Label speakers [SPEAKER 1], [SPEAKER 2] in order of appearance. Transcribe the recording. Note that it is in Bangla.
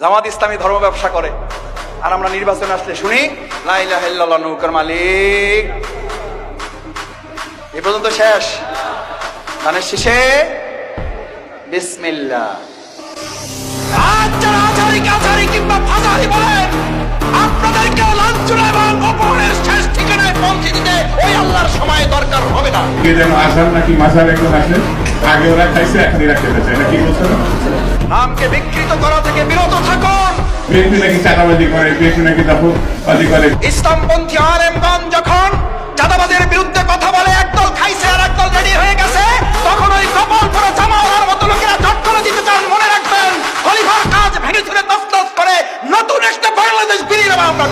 [SPEAKER 1] জামাত ইসলামী ধর্ম ব্যবসা করে। আর আমরা নির্বাচনে আসলে শুনি লাইলাহ নৌকার মালিক। এ পর্যন্ত শেষ। গানের শেষে বিসমিল্লাহ। আজ যারা আচারিক আচারি কিংবা ফাজারি বলেন আপনাদেরকে লাঞ্ছনা এবং অপমানের শেষ ঠিকানায় পৌঁছে দিতে ওই আল্লাহর সময় দরকার হবে না।
[SPEAKER 2] আসার নাকি মাসার একজন আসে? আগে ওরা খাইছে এখন এরা খেতেছে এটা কি বলছে?
[SPEAKER 1] নামকে বিকৃত করা থেকে বিরত থাকুন।
[SPEAKER 2] বিএনপি নাকি চাঁদাবাজি করে বিএনপি নাকি দাপুবাজি করে?
[SPEAKER 1] ইসলামপন্থী আলেমগঞ্জ যখন চাঁদাবাদের বিরুদ্ধে কথা বলে একদল খাইছে আর একদল রেডি হয়ে গেছে তখন ওই কপাল ধরে জামাওয়ালার মতো লোকেরা জট করে দিতে চান মনে রাখবেন খলিফার কাজ ভেঙে ছুড়ে তসতস করে নতুন একটা বাংলাদেশ বিনির্মাণ আমরা